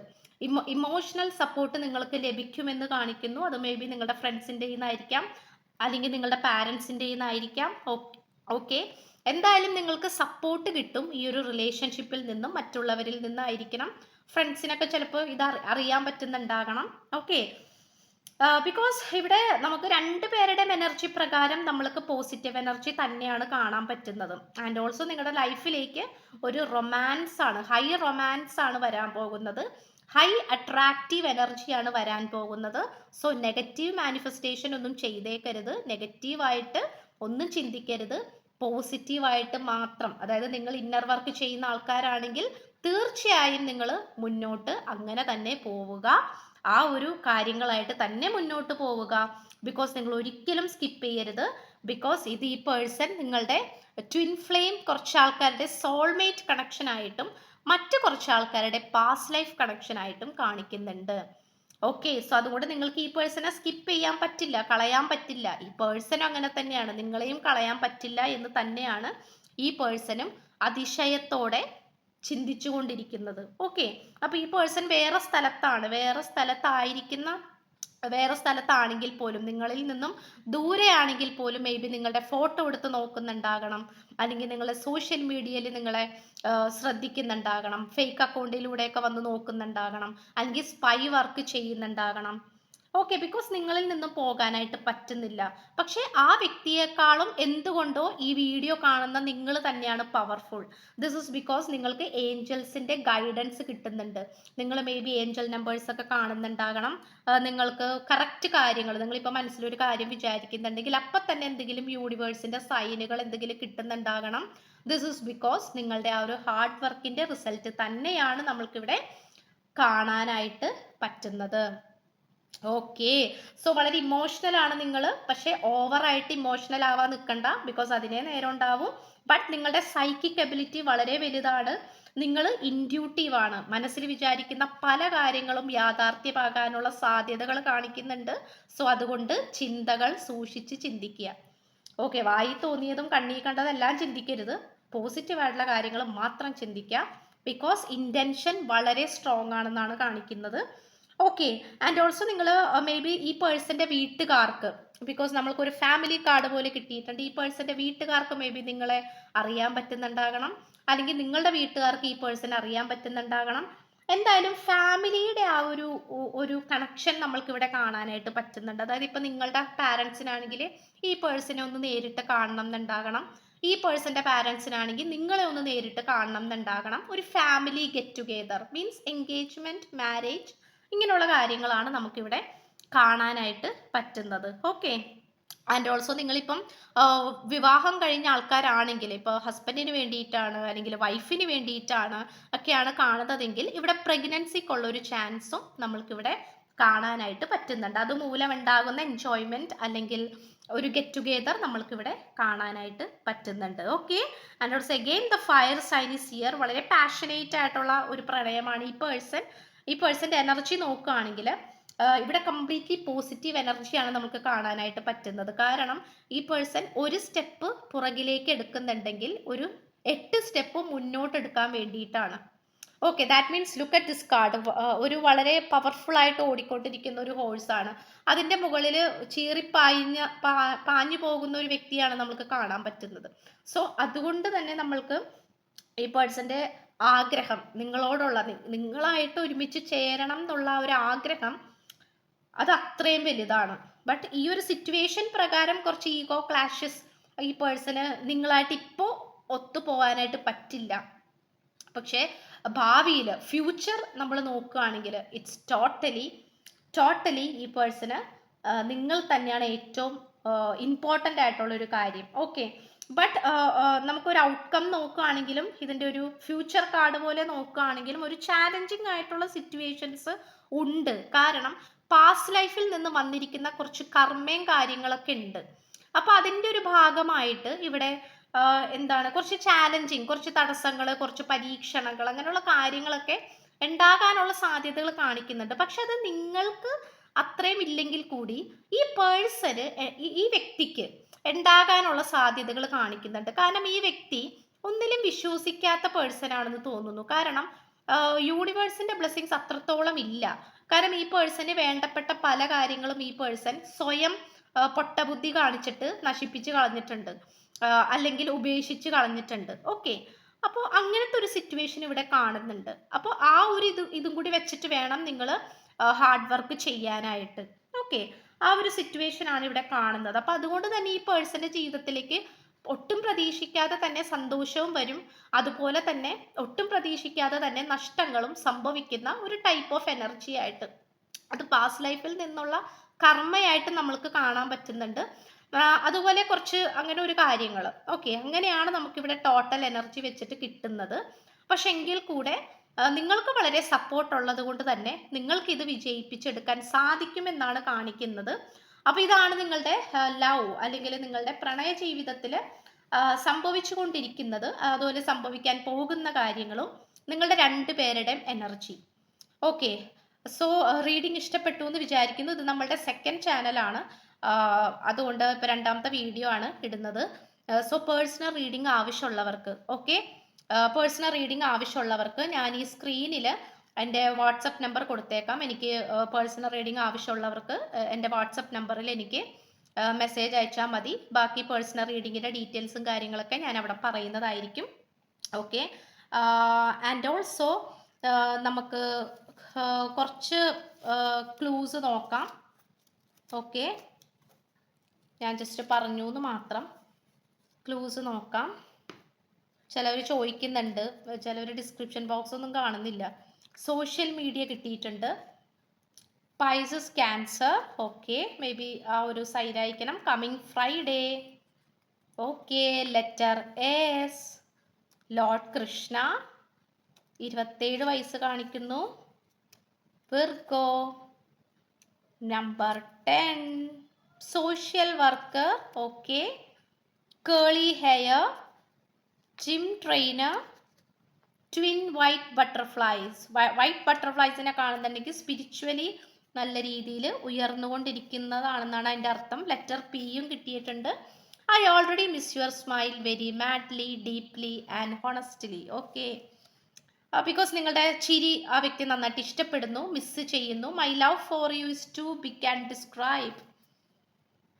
emo emotional support നിങ്ങൾക്ക് ലഭിക്കുമെന്ന് കാണിക്കുന്നു. അത് മേ ബി നിങ്ങളുടെ ഫ്രണ്ട്സിന്റെ നിന്നായിരിക്കാം അല്ലെങ്കിൽ നിങ്ങളുടെ പാരൻസിന്റെ നിന്നായിരിക്കാം ഓക്കെ എന്തായാലും നിങ്ങൾക്ക് സപ്പോർട്ട് കിട്ടും ഈ ഒരു റിലേഷൻഷിപ്പിൽ നിന്നും മറ്റുള്ളവരിൽ നിന്നായിരിക്കണം. ഫ്രണ്ട്സിനൊക്കെ ചിലപ്പോൾ ഇത് അറിയാൻ പറ്റുന്നുണ്ടാകണം. ഓക്കെ ബിക്കോസ് ഇവിടെ നമുക്ക് രണ്ട് പേരുടെയും എനർജി പ്രകാരം നമ്മൾക്ക് പോസിറ്റീവ് എനർജി തന്നെയാണ് കാണാൻ പറ്റുന്നത്. ആൻഡ് ഓൾസോ നിങ്ങളുടെ ലൈഫിലേക്ക് ഒരു റൊമാൻസ് ആണ് ഹൈ റൊമാൻസ് ആണ് വരാൻ പോകുന്നത്. ഹൈ അട്രാക്റ്റീവ് എനർജിയാണ് വരാൻ പോകുന്നത്. സോ നെഗറ്റീവ് മാനിഫെസ്റ്റേഷൻ ഒന്നും ചെയ്തേക്കരുത്. നെഗറ്റീവായിട്ട് ഒന്നും ചിന്തിക്കരുത്. പോസിറ്റീവായിട്ട് മാത്രം. അതായത് നിങ്ങൾ ഇന്നർ വർക്ക് ചെയ്യുന്ന ആൾക്കാരാണെങ്കിൽ തീർച്ചയായും നിങ്ങൾ മുന്നോട്ട് അങ്ങനെ തന്നെ പോവുക. ആ ഒരു കാര്യങ്ങളായിട്ട് തന്നെ മുന്നോട്ട് പോവുക. ബിക്കോസ് നിങ്ങൾ ഒരിക്കലും സ്കിപ്പ് ചെയ്യരുത്. ബിക്കോസ് ഇത് ഈ പേഴ്സൺ നിങ്ങളുടെ ട്വിൻ ഫ്ലെയിം കുറച്ച് ആൾക്കാരുടെ സോൾമേറ്റ് കണക്ഷൻ ആയിട്ടും മറ്റു കുറച്ച് ആൾക്കാരുടെ പാസ് ലൈഫ് കണക്ഷൻ ആയിട്ടും കാണിക്കുന്നുണ്ട്. ഓക്കെ സോ അതുകൊണ്ട് നിങ്ങൾക്ക് ഈ പേഴ്സണെ സ്കിപ്പ് ചെയ്യാൻ പറ്റില്ല കളയാൻ പറ്റില്ല. ഈ പേഴ്സണും അങ്ങനെ തന്നെയാണ്. നിങ്ങളെയും കളയാൻ പറ്റില്ല എന്ന് തന്നെയാണ് ഈ പേഴ്സണും അതിശയത്തോടെ ചിന്തിച്ചുകൊണ്ടിരിക്കുന്നത്. ഓക്കെ അപ്പൊ ഈ പേഴ്സൺ വേറെ സ്ഥലത്താണ്. വേറെ സ്ഥലത്തായിരിക്കുന്ന വേറെ സ്ഥലത്താണെങ്കിൽ പോലും നിങ്ങളിൽ നിന്നും ദൂരെയാണെങ്കിൽ പോലും മേ ബി നിങ്ങളുടെ ഫോട്ടോ എടുത്ത് നോക്കുന്നുണ്ടാകണം. അല്ലെങ്കിൽ നിങ്ങളുടെ സോഷ്യൽ മീഡിയയിൽ നിങ്ങളെ ശ്രദ്ധിക്കുന്നുണ്ടാകണം. ഫേക്ക് അക്കൗണ്ടിലൂടെയൊക്കെ വന്ന് നോക്കുന്നുണ്ടാകണം. അല്ലെങ്കിൽ സ്പൈ വർക്ക് ചെയ്യുന്നുണ്ടാകണം. ഓക്കെ ബിക്കോസ് നിങ്ങളിൽ നിന്നും പോകാനായിട്ട് പറ്റുന്നില്ല. പക്ഷേ ആ വ്യക്തിയെക്കാളും എന്തുകൊണ്ടോ ഈ വീഡിയോ കാണുന്ന നിങ്ങൾ തന്നെയാണ് പവർഫുൾ ദിസ് ഇസ് ബിക്കോസ് നിങ്ങൾക്ക് ഏഞ്ചൽസിന്റെ ഗൈഡൻസ് കിട്ടുന്നുണ്ട്. നിങ്ങൾ മേ ബി ഏഞ്ചൽ നമ്പേഴ്സ് ഒക്കെ കാണുന്നുണ്ടാകണം. നിങ്ങൾക്ക് കറക്റ്റ് കാര്യങ്ങൾ നിങ്ങളിപ്പോൾ മനസ്സിലൊരു കാര്യം വിചാരിക്കുന്നുണ്ടെങ്കിൽ അപ്പം തന്നെ എന്തെങ്കിലും യൂണിവേഴ്സിന്റെ സൈനുകൾ എന്തെങ്കിലും കിട്ടുന്നുണ്ടാകണം. ദിസ് ഇസ് ബിക്കോസ് നിങ്ങളുടെ ആ ഒരു ഹാർഡ് വർക്കിന്റെ റിസൾട്ട് തന്നെയാണ് നമ്മൾക്കിവിടെ കാണാനായിട്ട് പറ്റുന്നത്. ഓക്കെ സോ വളരെ ഇമോഷണൽ ആണ് നിങ്ങൾ പക്ഷേ ഓവറായിട്ട് ഇമോഷണൽ ആവാൻ നിൽക്കണ്ട ബിക്കോസ് അതിനെ നേരം ഉണ്ടാവും. ബട്ട് നിങ്ങളുടെ സൈക്കിക് എബിലിറ്റി വളരെ വലുതാണ്. നിങ്ങൾ ഇൻഡ്യൂട്ടീവ് ആണ്. മനസ്സിൽ വിചാരിക്കുന്ന പല കാര്യങ്ങളും യാഥാർത്ഥ്യമാകാനുള്ള സാധ്യതകൾ കാണിക്കുന്നുണ്ട്. സോ അതുകൊണ്ട് ചിന്തകൾ സൂക്ഷിച്ച് ചിന്തിക്കുക. ഓക്കെ വായി തോന്നിയതും കണ്ണീ കണ്ടതെല്ലാം ചിന്തിക്കരുത്. പോസിറ്റീവ് ആയിട്ടുള്ള കാര്യങ്ങൾ മാത്രം ചിന്തിക്കുക. ബിക്കോസ് ഇന്റൻഷൻ വളരെ സ്ട്രോങ് ആണെന്നാണ് കാണിക്കുന്നത്. ഓക്കെ ആൻഡ് ഓൾസോ നിങ്ങൾ മേ ബി ഈ പേഴ്സന്റെ വീട്ടുകാർക്ക് ബിക്കോസ് നമ്മൾക്കൊരു ഫാമിലി കാർഡ് പോലെ കിട്ടിയിട്ടുണ്ട് ഈ പേഴ്സന്റെ വീട്ടുകാർക്ക് മേ ബി നിങ്ങളെ അറിയാൻ പറ്റുന്നുണ്ടാകണം അല്ലെങ്കിൽ നിങ്ങളുടെ വീട്ടുകാർക്ക് ഈ പേഴ്സൺ അറിയാൻ പറ്റുന്നുണ്ടാകണം. എന്തായാലും ഫാമിലിയുടെ ആ ഒരു ഒരു കണക്ഷൻ നമ്മൾക്ക് ഇവിടെ കാണാനായിട്ട് പറ്റുന്നുണ്ട്. അതായത് ഇപ്പം നിങ്ങളുടെ പാരൻസിനാണെങ്കിൽ ഈ പേഴ്സണെ ഒന്ന് നേരിട്ട് കാണണം എന്നുണ്ടാകണം. ഈ പേഴ്സന്റെ പാരൻസിനാണെങ്കിൽ നിങ്ങളെ ഒന്ന് നേരിട്ട് കാണണം എന്നുണ്ടാകണം. ഒരു family get together means engagement marriage ഇങ്ങനെയുള്ള കാര്യങ്ങളാണ് നമുക്കിവിടെ കാണാനായിട്ട് പറ്റുന്നത്. ഓക്കെ ആൻഡ് ഓൾസോ നിങ്ങളിപ്പം വിവാഹം കഴിഞ്ഞ ആൾക്കാരാണെങ്കിൽ ഇപ്പോൾ ഹസ്ബൻഡിന് വേണ്ടിയിട്ടാണ് അല്ലെങ്കിൽ വൈഫിന് വേണ്ടിയിട്ടാണ് ഒക്കെയാണ് കാണുന്നതെങ്കിൽ ഇവിടെ പ്രഗ്നൻസിക്കുള്ള ഒരു ചാൻസും നമ്മൾക്കിവിടെ കാണാനായിട്ട് പറ്റുന്നുണ്ട്. അതുമൂലം ഉണ്ടാകുന്ന എൻജോയ്മെന്റ് അല്ലെങ്കിൽ ഒരു ഗെറ്റ് ടുഗെദർ നമ്മൾക്കിവിടെ കാണാനായിട്ട് പറ്റുന്നുണ്ട്. Okay and also again the fire sign year വളരെ പാഷനേറ്റ് ആയിട്ടുള്ള ഒരു പ്രണയമാണ് ഈ പേഴ്സൺ ഈ പേഴ്സന്റെ എനർജി നോക്കുകയാണെങ്കിൽ ഇവിടെ കംപ്ലീറ്റ്ലി പോസിറ്റീവ് എനർജിയാണ് നമുക്ക് കാണാനായിട്ട് പറ്റുന്നത്. കാരണം ഈ പേഴ്സൺ ഒരു സ്റ്റെപ്പ് പുറകിലേക്ക് എടുക്കുന്നുണ്ടെങ്കിൽ ഒരു എട്ട് സ്റ്റെപ്പ് മുന്നോട്ട് എടുക്കാൻ വേണ്ടിയിട്ടാണ് okay that means look at this card ഒരു വളരെ പവർഫുൾ ആയിട്ട് ഓടിക്കൊണ്ടിരിക്കുന്ന ഒരു ഹോഴ്സ് ആണ്. അതിന്റെ മുകളിൽ ചീറിപ്പായിഞ്ഞ പാഞ്ഞു പോകുന്ന ഒരു വ്യക്തിയാണ് നമുക്ക് കാണാൻ പറ്റുന്നത്. സോ അതുകൊണ്ട് തന്നെ നമ്മൾക്ക് ഈ പേഴ്സന്റെ ആഗ്രഹം നിങ്ങളോടുള്ള നിങ്ങളായിട്ട് ഒരുമിച്ച് ചേരണം എന്നുള്ള ഒരു ആഗ്രഹം അത് അത്രയും വലുതാണ്. ബട്ട് ഈ ഒരു സിറ്റുവേഷൻ പ്രകാരം കുറച്ച് ഈഗോ ക്ലാഷസ് ഈ പേഴ്സണ് നിങ്ങളായിട്ട് ഇപ്പോൾ ഒത്തുപോകാനായിട്ട് പറ്റില്ല. പക്ഷേ ഭാവിയിൽ ഫ്യൂച്ചർ നമ്മൾ നോക്കുകയാണെങ്കിൽ ഇറ്റ്സ് ടോട്ടലി ടോട്ടലി ഈ പേഴ്സണ് നിങ്ങൾ തന്നെയാണ് ഏറ്റവും ഇമ്പോർട്ടന്റ് ആയിട്ടുള്ള ഒരു കാര്യം. ഓക്കെ ബട്ട് നമുക്കൊരു ഔട്ട്കം നോക്കുകയാണെങ്കിലും ഇതിന്റെ ഒരു ഫ്യൂച്ചർ കാർഡ് പോലെ നോക്കുകയാണെങ്കിലും ഒരു ചാലഞ്ചിങ് ആയിട്ടുള്ള സിറ്റുവേഷൻസ് ഉണ്ട്. കാരണം പാസ്റ്റ് ലൈഫിൽ നിന്ന് വന്നിരിക്കുന്ന കുറച്ച് കർമ്മയും കാര്യങ്ങളൊക്കെ ഉണ്ട്. അപ്പോൾ അതിന്റെ ഒരു ഭാഗമായിട്ട് ഇവിടെ എന്താണ് കുറച്ച് ചാലഞ്ചിങ് കുറച്ച് തടസ്സങ്ങൾ കുറച്ച് പരീക്ഷണങ്ങൾ അങ്ങനെയുള്ള കാര്യങ്ങളൊക്കെ ഉണ്ടാകാനുള്ള സാധ്യതകൾ കാണിക്കുന്നുണ്ട്. പക്ഷെ അത് നിങ്ങൾക്ക് അത്രയും ഇല്ലെങ്കിൽ കൂടി ഈ പേഴ്സന് ഈ വ്യക്തിക്ക് ഉണ്ടാകാനുള്ള സാധ്യതകൾ കാണിക്കുന്നുണ്ട്. കാരണം ഈ വ്യക്തി ഒന്നിലും വിശ്വസിക്കാത്ത പേഴ്സൺ ആണെന്ന് തോന്നുന്നു. കാരണം യൂണിവേഴ്സിന്റെ ബ്ലെസ്സിങ്സ് അത്രത്തോളം ഇല്ല. കാരണം ഈ പേഴ്സന് വേണ്ടപ്പെട്ട പല കാര്യങ്ങളും ഈ പേഴ്സൺ സ്വയം പൊട്ടബുദ്ധി കാണിച്ചിട്ട് നശിപ്പിച്ച് കളഞ്ഞിട്ടുണ്ട്. അല്ലെങ്കിൽ ഉപേക്ഷിച്ച് കളഞ്ഞിട്ടുണ്ട്. ഓക്കെ അപ്പോൾ അങ്ങനത്തെ ഒരു സിറ്റുവേഷൻ ഇവിടെ കാണുന്നുണ്ട്. അപ്പോൾ ആ ഒരു ഇത് ഇതും കൂടി വെച്ചിട്ട് വേണം നിങ്ങൾ ഹാർഡ് വർക്ക് ചെയ്യാനായിട്ട്. ഓക്കെ ആ ഒരു സിറ്റുവേഷൻ ആണ് ഇവിടെ കാണുന്നത്. അപ്പോൾ അതുകൊണ്ട് തന്നെ ഈ പേഴ്സന്റെ ജീവിതത്തിലേക്ക് ഒട്ടും പ്രതീക്ഷിക്കാതെ തന്നെ സന്തോഷവും വരും. അതുപോലെ തന്നെ ഒട്ടും പ്രതീക്ഷിക്കാതെ തന്നെ നഷ്ടങ്ങളും സംഭവിക്കുന്ന ഒരു ടൈപ്പ് ഓഫ് എനർജി ആയിട്ട്. അത് പാസ്റ്റ് ലൈഫിൽ നിന്നുള്ള കർമ്മയായിട്ട് നമ്മൾക്ക് കാണാൻ പറ്റുന്നുണ്ട്. അതുപോലെ കുറച്ച് അങ്ങനെ ഒരു കാര്യങ്ങൾ ഓക്കെ അങ്ങനെയാണ് നമുക്കിവിടെ ടോട്ടൽ എനർജി വെച്ചിട്ട് കിട്ടുന്നത്. പക്ഷെങ്കിൽ കൂടെ നിങ്ങൾക്ക് വളരെ സപ്പോർട്ട് ഉള്ളത് കൊണ്ട് തന്നെ നിങ്ങൾക്ക് ഇത് വിജയിപ്പിച്ചെടുക്കാൻ സാധിക്കുമെന്നാണ് കാണിക്കുന്നത്. അപ്പോൾ ഇതാണ് നിങ്ങളുടെ ലവ് അല്ലെങ്കിൽ നിങ്ങളുടെ പ്രണയ ജീവിതത്തിൽ സംഭവിച്ചു കൊണ്ടിരിക്കുന്നത് അതുപോലെ സംഭവിക്കാൻ പോകുന്ന കാര്യങ്ങളും നിങ്ങളുടെ രണ്ട് പേരുടെയും എനർജി ഓക്കെ സോ റീഡിംഗ് ഇഷ്ടപ്പെട്ടു എന്ന് വിചാരിക്കുന്നു. ഇത് നമ്മളുടെ സെക്കൻഡ് ചാനലാണ് അതുകൊണ്ട് ഇപ്പോൾ രണ്ടാമത്തെ വീഡിയോ ആണ് ഇടുന്നത്. സോ പേഴ്സണൽ റീഡിംഗ് ആവശ്യമുള്ളവർക്ക്. ഓക്കെ പേഴ്സണൽ റീഡിംഗ് ആവശ്യമുള്ളവർക്ക് ഞാൻ ഈ സ്ക്രീനിൽ എന്റെ വാട്സപ്പ് നമ്പർ കൊടുത്തേക്കാം. എനിക്ക് പേഴ്സണൽ റീഡിംഗ് ആവശ്യമുള്ളവർക്ക് എന്റെ വാട്സപ്പ് നമ്പറിൽ എനിക്ക് മെസ്സേജ് അയച്ചാൽ മതി. ബാക്കി പേഴ്സണൽ റീഡിങ്ങിന്റെ ഡീറ്റെയിൽസും കാര്യങ്ങളൊക്കെ ഞാൻ അവിടെ പറയുന്നതായിരിക്കും. ഓക്കെ ആൻഡ് ഓൾസോ നമുക്ക് കുറച്ച് ക്ലൂസ് നോക്കാം. ഓക്കെ ഞാൻ ജസ്റ്റ് പറഞ്ഞു എന്ന് മാത്രം. ക്ലൂസ് നോക്കാം. ചിലവർ ചോദിക്കുന്നുണ്ട്. ചിലവർ ഡിസ്ക്രിപ്ഷൻ ബോക്സ് ഒന്നും കാണുന്നില്ല. സോഷ്യൽ മീഡിയ കിട്ടിയിട്ടുണ്ട്. Pisces Cancer okay may be ആ ഒരു സൈഡ് അയക്കണം coming Friday okay letter S lord Krishna ഇരുപത്തേഴ് വയസ്സ് കാണിക്കുന്നു. Virgo number ten social worker okay curly hair gym trainer twin white butterflies white ബട്ടർഫ്ലൈസിനെ കാണുന്നുണ്ടെങ്കിൽ സ്പിരിച്വലി നല്ല രീതിയിൽ ഉയർന്നുകൊണ്ടിരിക്കുന്നതാണെന്നാണ് അതിന്റെ അർത്ഥം. ലെറ്റർ പിയും കിട്ടിയിട്ടുണ്ട്. I already miss your smile very madly deeply and honestly okay because നിങ്ങളുടെ ചിരി ആ വ്യക്തി നന്നായിട്ട് ഇഷ്ടപ്പെടുന്നു മിസ് ചെയ്യുന്നു. My love for you is too big and describe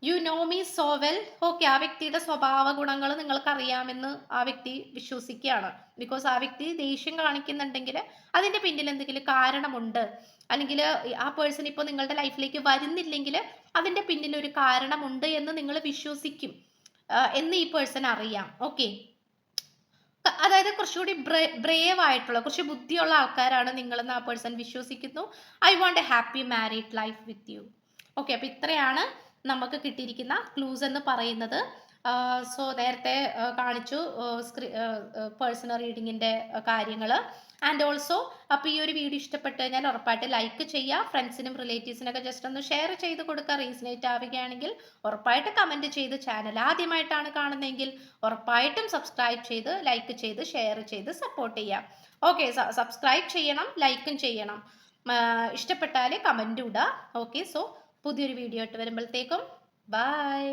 you know me so well okay ആ വ്യക്തിയുടെ സ്വഭാവ ഗുണങ്ങൾ നിങ്ങൾക്ക് അറിയാമെന്ന് ആ വ്യക്തി വിശ്വസിക്കുകയാണ്. ബിക്കോസ് ആ വ്യക്തി ദേഷ്യം കാണിക്കുന്നുണ്ടെങ്കിൽ അതിന്റെ പിന്നിൽ എന്തെങ്കിലും കാരണമുണ്ട്. അല്ലെങ്കിൽ ആ പേഴ്സൺ ഇപ്പോൾ നിങ്ങളുടെ ലൈഫിലേക്ക് വരുന്നില്ലെങ്കിൽ അതിന്റെ പിന്നിൽ ഒരു കാരണമുണ്ട് എന്ന് നിങ്ങൾ വിശ്വസിക്കും. എന്ന് ഈ പേഴ്സൺ അറിയാം. ഓക്കെ അതായത് കുറച്ചുകൂടി ബ്രേവ് ആയിട്ടുള്ള കുറച്ച് ബുദ്ധിയുള്ള ആൾക്കാരാണ് നിങ്ങളെന്ന് ആ പേഴ്സൺ വിശ്വസിക്കുന്നു. I want a happy married life with you okay അപ്പോൾ ഇത്രയാണ് നമുക്ക് കിട്ടിയിരിക്കുന്ന ക്ലൂസ് എന്ന് പറയുന്നത് സോ നേരത്തെ കാണിച്ചു സ്ക്രീ പേഴ്സണൽ റീഡിങ്ങിന്റെ കാര്യങ്ങൾ ആൻഡ് ഓൾസോ അപ്പോൾ ഈ ഒരു വീഡിയോ ഇഷ്ടപ്പെട്ട് കഴിഞ്ഞാൽ ഉറപ്പായിട്ട് ലൈക്ക് ചെയ്യുക ഫ്രണ്ട്സിനും റിലേറ്റീവ്സിനൊക്കെ ജസ്റ്റ് ഒന്ന് ഷെയർ ചെയ്ത് കൊടുക്കുക റീസണേറ്റ് ആവുകയാണെങ്കിൽ ഉറപ്പായിട്ട് കമന്റ് ചെയ്ത് ചാനൽ ആദ്യമായിട്ടാണ് കാണുന്നതെങ്കിൽ ഉറപ്പായിട്ടും സബ്സ്ക്രൈബ് ചെയ്ത് ലൈക്ക് ചെയ്ത് ഷെയർ ചെയ്ത് സപ്പോർട്ട് ചെയ്യാം. ഓക്കെ സബ്സ്ക്രൈബ് ചെയ്യണം ലൈക്കും ചെയ്യണം. ഇഷ്ടപ്പെട്ടാൽ കമന്റ് ഇടുക ഓക്കെ സോ പുതിയൊരു വീഡിയോ ആയിട്ട് വരുമ്പോഴത്തേക്കും. ബൈ